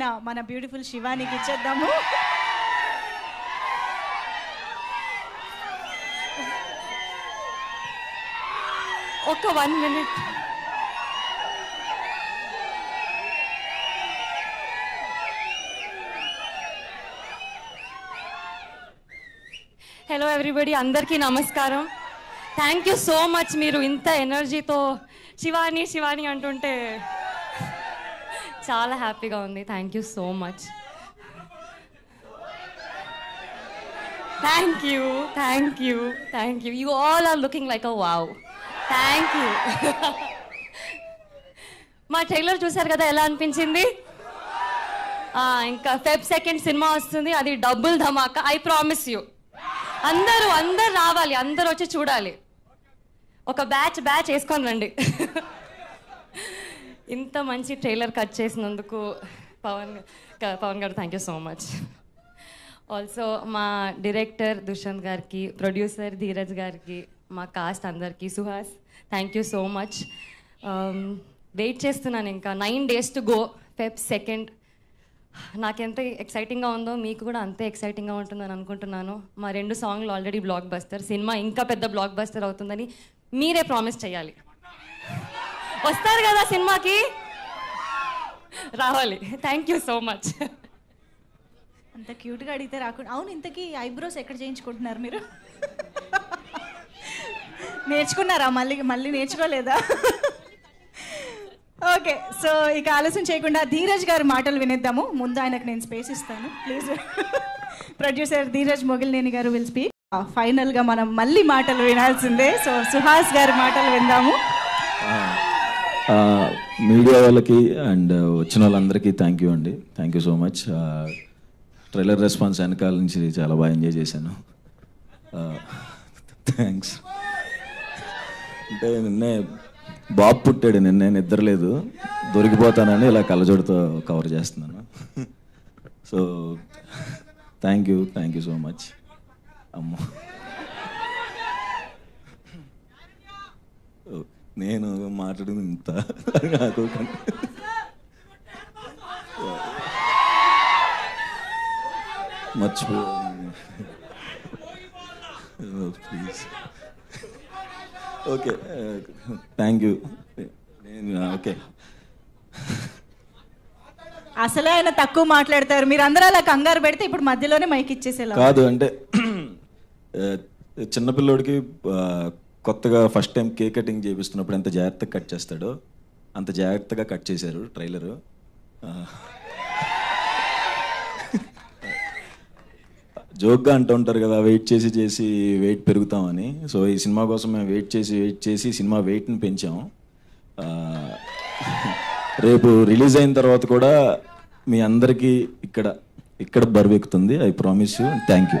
మన బ్యూటిఫుల్ శివానికి ఇచ్చేద్దాము. ఒక one minute. Hello everybody అందరికీ నమస్కారం. థ్యాంక్ యూ సో మచ్ మీరు ఇంత ఎనర్జీతో శివాని శివాని అంటుంటే చాలా హ్యాపీగా ఉంది. Thank you so much thank you thank you thank you you all are looking like a wow thank you మా ట్రైలర్ చూసారు కదా ఎలా అనిపించింది? ఇంకా ఫెబ్ సెకండ్ సినిమా వస్తుంది. అది డబుల్ ధమాకా. ఐ ప్రామిస్ యూ అందరూ అందరు రావాలి. అందరూ వచ్చి చూడాలి. ఒక బ్యాచ్ బ్యాచ్ వేసుకొని రండి. ఇంత మంచి ట్రైలర్ కట్ చేసినందుకు పవన్ పవన్ గారు thank you so much also మా డైరెక్టర్ దుష్యంత్ గారికి ప్రొడ్యూసర్ ధీరజ్ గారికి మా కాస్ట్ అందరికీ Suhas thank you so much wait చేస్తున్నాను ఇంకా. Nine days to go Feb second నాకెంత ఎక్సైటింగ్గా ఉందో మీకు కూడా అంతే ఎక్సైటింగ్గా ఉంటుందని అనుకుంటున్నాను. మా రెండు సాంగ్లు ఆల్రెడీ బ్లాక్ బస్టర్ సినిమా ఇంకా పెద్ద బ్లాక్ బస్టర్ అవుతుందని మీరే ప్రామిస్ చేయాలి. వస్తారు కదా సినిమాకి? రావాలి. థ్యాంక్ యూ సో మచ్ అంత క్యూట్గా అడిగితే రాకుండా అవును ఇంతకీ ఐబ్రోస్ ఎక్కడ చేయించుకుంటున్నారు మీరు? నేర్చుకున్నారా? మళ్ళీ మళ్ళీ నేర్చుకోలేదా? ఓకే సో ఇక ఆలస్యం చేయకుండా ధీరజ్ గారి మాటలు వినేద్దాము. ముందు ఆయనకు నేను స్పేస్ ఇస్తాను. ప్లీజ్. ప్రొడ్యూసర్ ధీరజ్ మొగిలినేని గారు విల్ స్పీక్. ఫైనల్గా మనం మళ్ళీ మాటలు వినాల్సిందే. సో సుహాస్ గారి మాటలు విందాము. మీడియా వాళ్ళకి అండ్ uh, వచ్చిన వాళ్ళందరికీ థ్యాంక్ యూ అండి. Thank you so much trailer response వెనకాల నుంచి చాలా బాగా ఎంజాయ్ చేశాను. థ్యాంక్స్ అంటే నిన్నే బాబు పుట్టాడు నిన్నే నిద్రలేదు. దొరికిపోతానని ఇలా కలజోడితో కవర్ చేస్తున్నాను. So thank you thank you so much అమ్మో. నేను మాట్లాడింది ఇంత. నాకు మర్చిపో ప్లీజ్. Okay thank you. నేను ఓకే. అసలే ఆయన తక్కువ మాట్లాడతారు. మీరు అందరూ అలా కంగారు పెడితే ఇప్పుడు మధ్యలోనే మైక్ ఇచ్చేసేలా కాదు అంటే చిన్నపిల్లోడికి కొత్తగా ఫస్ట్ టైం కేక్ కటింగ్ చేపిస్తున్నప్పుడు ఎంత జాగ్రత్తగా కట్ చేస్తాడో అంత జాగ్రత్తగా కట్ చేశారు ట్రైలరు జోక్గా అంటూ ఉంటారు కదా వెయిట్ చేసి చేసి వెయిట్ పెరుగుతామని. సో ఈ సినిమా కోసం మేము వెయిట్ చేసి వెయిట్ చేసి సినిమా వెయిట్ని పెంచాం. రేపు రిలీజ్ అయిన తర్వాత కూడా మీ అందరికీ ఇక్కడ ఇక్కడ బరువెక్కుతుంది I promise you thank you